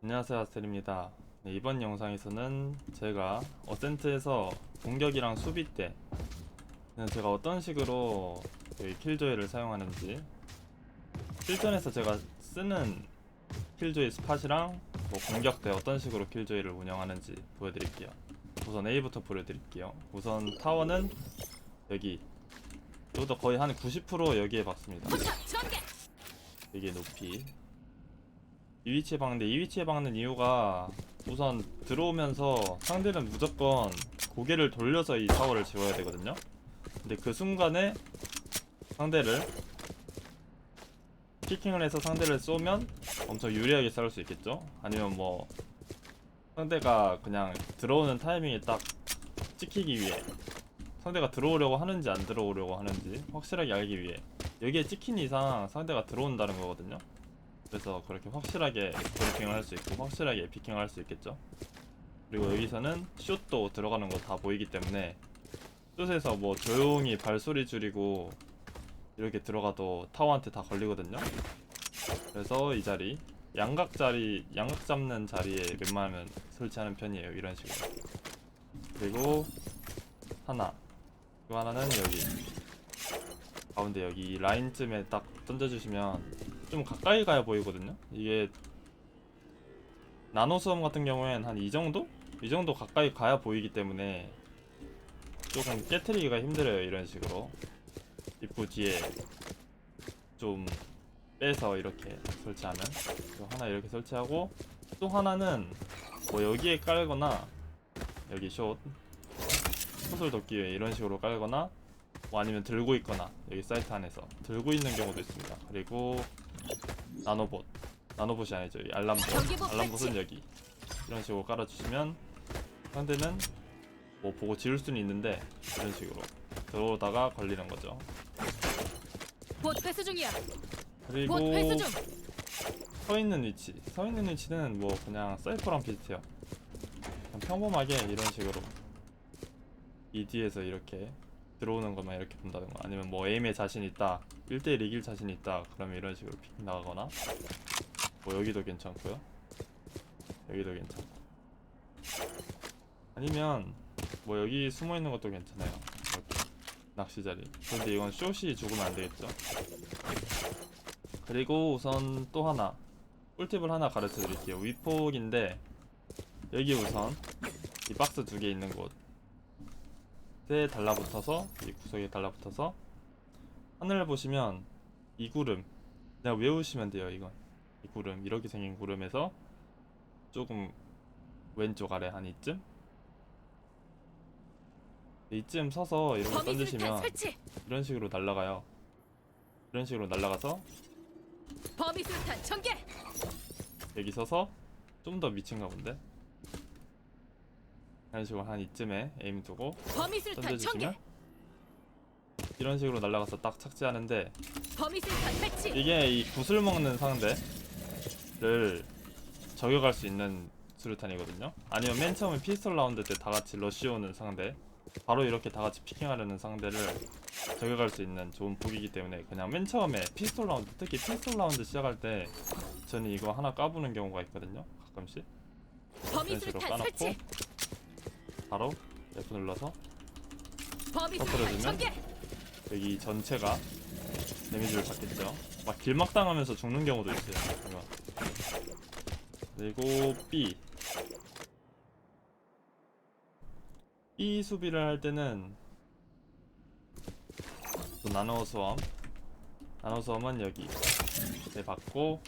안녕하세요 아스텔입니다. 네, 이번 영상에서는 제가 어센트에서 공격이랑 수비 때는 제가 어떤 식으로 그 킬조이를 사용하는지 실전에서 제가 쓰는 킬조이 스팟이랑 뭐 공격 때 어떤 식으로 킬조이를 운영하는지 보여드릴게요. 우선 A부터 보여드릴게요. 우선 타워는 여기 이것도 거의 한 90% 여기에 박습니다. 이게 높이 이 위치에 박는데 이 위치에 박는 이유가 우선 들어오면서 상대는 무조건 고개를 돌려서 이 타워를 지워야 되거든요 근데 그 순간에 상대를 피킹을 해서 상대를 쏘면 엄청 유리하게 싸울 수 있겠죠 아니면 뭐 상대가 그냥 들어오는 타이밍에 딱 찍히기 위해 상대가 들어오려고 하는지 안 들어오려고 하는지 확실하게 알기 위해 여기에 찍힌 이상 상대가 들어온다는 거거든요. 그래서 그렇게 확실하게 브리핑을 할 수 있고 확실하게 피킹을 할 수 있겠죠. 그리고 여기서는 슛도 들어가는 거 다 보이기 때문에 슛에서 뭐 조용히 발소리 줄이고 이렇게 들어가도 타워한테 다 걸리거든요. 그래서 이 자리 양각 자리 양각 잡는 자리에 웬만하면 설치하는 편이에요. 이런 식으로. 그리고 하나 또 하나는 여기 가운데 여기 라인쯤에 딱 던져주시면 좀 가까이 가야 보이거든요. 이게 나노 수험 같은 경우엔 한 이 정도? 이 정도 가까이 가야 보이기 때문에 조금 깨트리기가 힘들어요. 이런 식으로 입구 뒤에 좀 빼서 이렇게 설치하면 또 하나 이렇게 설치하고 또 하나는 뭐 여기에 깔거나 여기 숏 숏을 돕기 위해 이런 식으로 깔거나 뭐 아니면 들고 있거나 여기 사이트 안에서 들고 있는 경우도 있습니다. 그리고 나노봇 나노봇이 아니죠. 이 알람봇 경계복 알람봇은. 여기 이런 식으로 깔아주시면 상대는 뭐 보고 지울 수는 있는데 이런 식으로 들어오다가 걸리는 거죠. 봇 회수 중이야. 그리고 봇 회수 중. 서 있는 위치 서 있는 위치는 뭐 그냥 사이퍼랑 비슷해요. 그냥 평범하게 이런 식으로 이 뒤에서 이렇게 들어오는 것만 이렇게 본다든가 아니면 뭐 에임에 자신 있다 1대1 이길 자신 있다 그러면 이런 식으로 픽 나가거나. 뭐 여기도 괜찮고요. 여기도 괜찮고. 아니면 뭐 여기 숨어 있는 것도 괜찮아요. 이렇게 낚시 자리. 그런데 이건 숏이 죽으면 안 되겠죠? 그리고 우선 또 하나. 꿀팁을 하나 가르쳐 드릴게요. 위폭인데 여기 우선 이 박스 두 개 있는 곳 에 달라붙어서 이 구석에 달라붙어서 하늘을 보시면 이 구름 그냥 외우시면 돼요 이건 이 구름 이렇게 생긴 구름에서 조금 왼쪽 아래 한 이쯤 이쯤 서서 이렇게 던지시면. 이런 식으로 날아가요 이런 식으로 날아가서 범위 술탄 전개. 여기 서서 좀 더 미친가 본데 이런 식으로 한 이쯤에 에임 두고 던져주시면. 이런 식으로 날아가서 딱 착지하는데. 이게 이 구슬 먹는 상대를 저격할 수 있는 수류탄이거든요. 아니면 맨 처음에 피스톨 라운드 때 다 같이 러쉬 오는 상대, 바로 이렇게 다 같이 피킹하려는 상대를 저격할 수 있는 좋은 북이기 때문에 그냥 맨 처음에 피스톨 라운드, 특히 피스톨 라운드 시작할 때 저는 이거 하나 까부는 경우가 있거든요. 가끔씩 이런 식으로 까놓고 설치. 바로 F 눌러서 범위 전개. 여기 전체가 데미지를 받겠죠. 막 길막 당하면서 죽는 경우도 있어요. 이거. 그리고 B. B 수비를 할 때는 또 나노 수험. 나노 수험은 여기 네 받고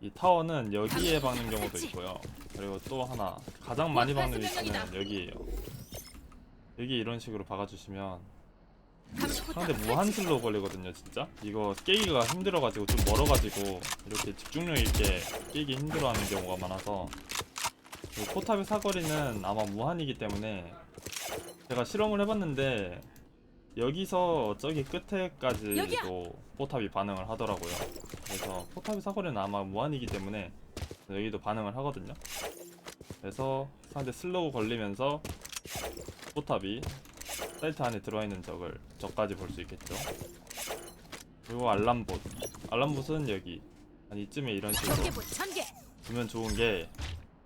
이 타워는 여기에 박는 경우도 있고요. 그리고 또 하나 가장 많이 박는 위치는 여기에요. 여기 이런 식으로 박아주시면 상대 무한 슬로우 걸리거든요 진짜? 이거 깨기가 힘들어가지고 좀 멀어가지고 이렇게 집중력 있게 깨기 힘들어하는 경우가 많아서 그리고 포탑의 사거리는 아마 무한이기 때문에 제가 실험을 해봤는데 여기서 저기 끝에까지도 포탑이 반응을 하더라고요. 그래서 포탑의 사거리는 아마 무한이기 때문에 여기도 반응을 하거든요 그래서 상대 슬로우 걸리면서 포탑이 사이트 안에 들어와 있는 적을 적까지 볼 수 있겠죠. 그리고 알람봇. 알람봇은 여기 한 이쯤에 이런 식으로. 두면 좋은 게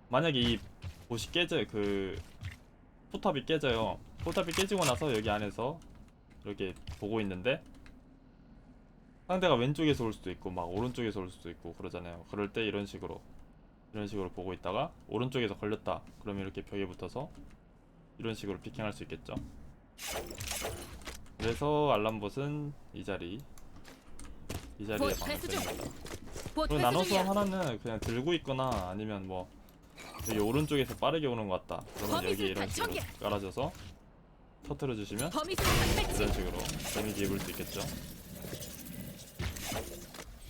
만약에 이 보시 깨져요 그 포탑이 깨져요 포탑이 깨지고 나서 여기 안에서 이렇게 보고 있는데 상대가 왼쪽에서 올 수도 있고 막 오른쪽에서 올 수도 있고 그러잖아요 그럴 때 이런 식으로 이런 식으로 보고 있다가 오른쪽에서 걸렸다. 그러면 이렇게 벽에 붙어서 이런 식으로 피킹할 수 있겠죠? 그래서 알람봇은 이 자리. 이 자리에 봇 그리고 나눠서. 하나는 그냥 들고 있거나 아니면 뭐 여기 오른쪽에서 빠르게 오는 것 같다. 그러면 여기 이런 식으로 깔아줘서 터트려 주시면. 이런 식으로 데미지 입을 수 있겠죠?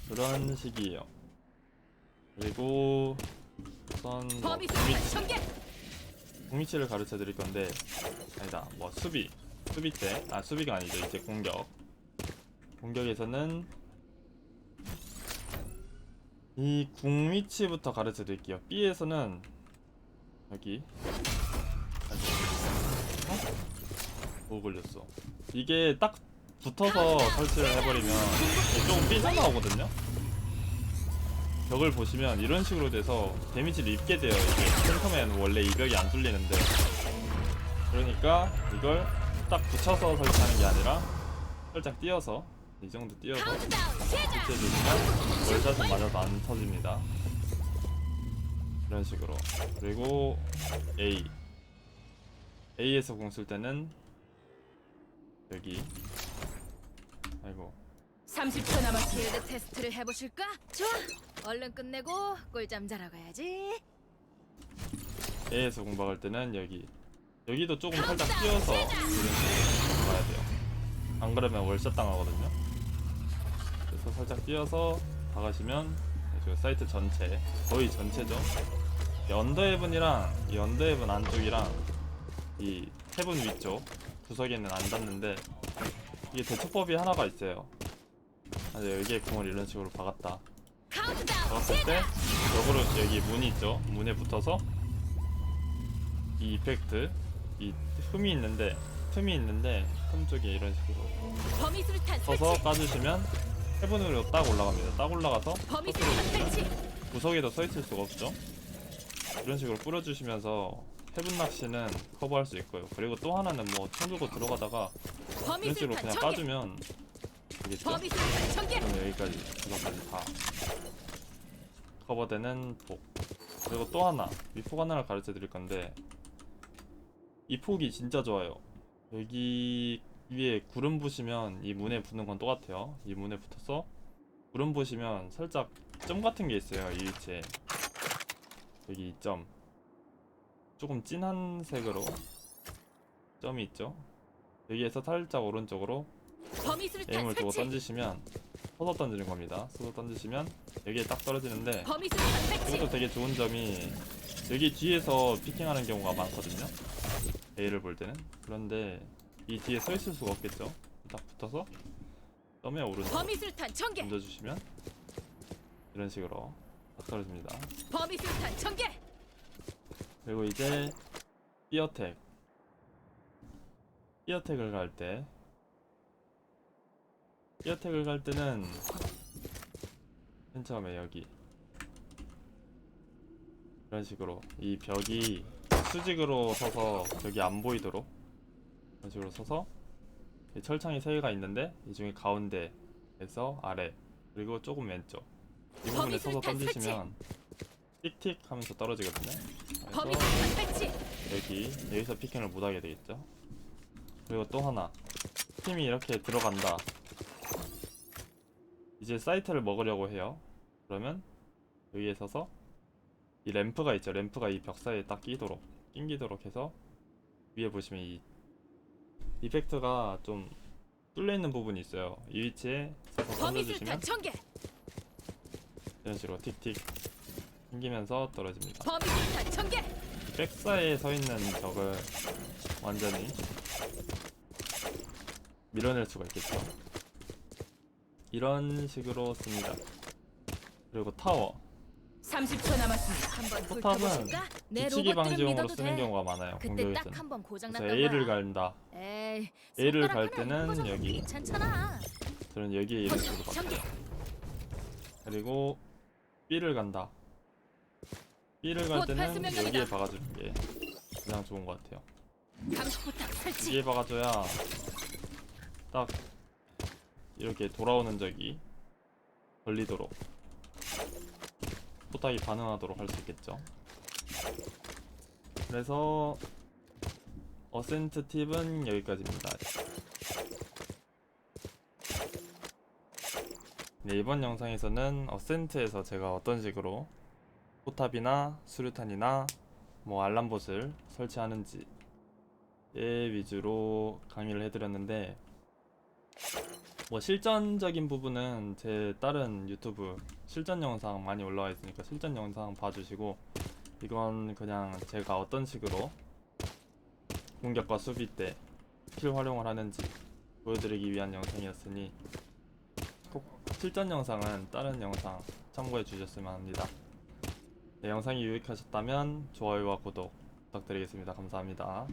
그런 식이에요 그리고 우선 뭐 범위 전개. 공미치를 가르쳐 드릴 건데 아니다. 뭐 수비 수비 때아 수비가 아니죠. 이제 공격. 공격에서는 이 궁위치부터 가르쳐 드릴게요. B에서는 여기. 어? 뭐 걸렸어. 이게 딱 붙어서 설치를 해버리면 이게 조금 삐져 나오거든요 벽을 보시면 이런 식으로 돼서 데미지를 입게 돼요 이게 센터맨 원래 이 벽이 안 뚫리는데 그러니까 이걸 딱 붙여서 설치하는 게 아니라 살짝 띄어서 이 정도 띄어서. 설치해주시면 월샷은 맞아도 안 터집니다 이런 식으로 그리고 A A에서 공 쓸 때는 여기 아이고 30초 남았습니다. 테스트를 해보실까? 좋아. 얼른 끝내고 꿀잠 자러 가야지. A에서 공박할 때는 여기 여기도 조금 살짝 띄어서 이런 식으로 가야 돼요. 안 그러면 월샷 당하거든요. 그래서 살짝 띄어서 박으시면 이 사이트 전체 거의 전체죠. 이 언더헤븐이랑 이 언더헤븐 안쪽이랑 이 헤븐 위쪽 구석에는 안 닿는데 이게 대처법이 하나가 있어요. 아, 여기에 공을 이런 식으로 박았다 박았을 때 역으로 여기 문이 있죠 문에 붙어서 이 이펙트 이 흠이 있는데 틈이 있는데 틈 쪽에 이런 식으로. 서서 까주시면 해븐으로 딱 올라갑니다 딱 올라가서. 구석에도 서 있을 수가 없죠 이런 식으로 뿌려주시면서 해븐 낚시는 커버할 수 있고요 그리고 또 하나는 뭐총 들고 들어가다가 이런 식으로 그냥. 까주면 되겠죠. 그러면 여기까지 구석까지 다 커버되는 폭. 그리고 또 하나 이폭 하나를 가르쳐 드릴 건데 이 폭이 진짜 좋아요. 여기 위에 구름 부시면 이 문에 붙는 건 똑같아요. 이 문에 붙어서 구름 부시면 살짝 점 같은 게 있어요 이 위치에. 여기 이 점. 조금 진한 색으로 점이 있죠? 여기에서 살짝 오른쪽으로 에임을 두고. 던지시면 서서 던지는 겁니다. 서서 던지시면 여기에 딱 떨어지는데. 이것도 되게 좋은 점이 여기 뒤에서 피킹하는 경우가 많거든요. A를 볼 때는 그런데 이 뒤에 서 있을 수가 없겠죠. 딱 붙어서 점에 오른쪽. 던져주시면 이런 식으로 딱 떨어집니다. 그리고 이제 이어텍 이어텍을 갈 때 이어텍을 갈 때는 맨 처음에 여기. 이런 식으로 이 벽이 수직으로 서서 벽이 안 보이도록 이런 식으로 서서 이 철창이 세 개가 있는데 이 중에 가운데에서 아래 그리고 조금 왼쪽. 이 부분에 서서 던지시면 틱틱 하면서 떨어지거든요. 그래서. 여기 여기서 피킹을 못하게 되겠죠. 그리고 또 하나. 팀이 이렇게 들어간다 이제 사이트를 먹으려고 해요 그러면 여기에 서서 이 램프가 있죠 램프가 이 벽 사이에 딱 끼도록 낑기도록 해서 위에 보시면 이 이펙트가 좀 뚫려 있는 부분이 있어요 이 위치에 던져주시면. 이런 식으로 틱틱 낑기면서 떨어집니다 전개. 백사에 서 있는 적을 완전히 밀어낼 수가 있겠죠. 이런 식으로 씁니다. 그리고 타워. 30초 남았습니다. 한번 포탑은? 내 뒤치기 로봇들은 방지용으로 믿어도 쓰는 돼. 경우가 많아요. 그때 공격에서는. 딱한번 고장 그래서 났던 A를 거야. 간다. 에이, A를 손가락 갈 하나 때는 여기. 괜찮잖아. 저는 여기에 이런 식으로 전개. 갑니다. 그리고 B를 간다. B를 갈 곧 때는 발수명령이다. 여기에 박아주는 게 가장 좋은 것 같아요. 감시 포탑 설치. 여기에 박아줘야 딱 이렇게 돌아오는 적이 걸리도록 포탑이 반응하도록 할 수 있겠죠. 그래서 어센트 팁은 여기까지입니다. 네, 이번 영상에서는 어센트에서 제가 어떤 식으로 포탑이나 수류탄이나 뭐 알람봇을 설치하는지 예 위주로 강의를 해드렸는데 뭐 실전적인 부분은 제 다른 유튜브 실전 영상 많이 올라와 있으니까 실전 영상 봐주시고 이건 그냥 제가 어떤 식으로 공격과 수비 때 스킬 활용을 하는지 보여드리기 위한 영상이었으니 꼭 실전 영상은 다른 영상 참고해 주셨으면 합니다. 네, 영상이 유익하셨다면 좋아요와 구독 부탁드리겠습니다. 감사합니다.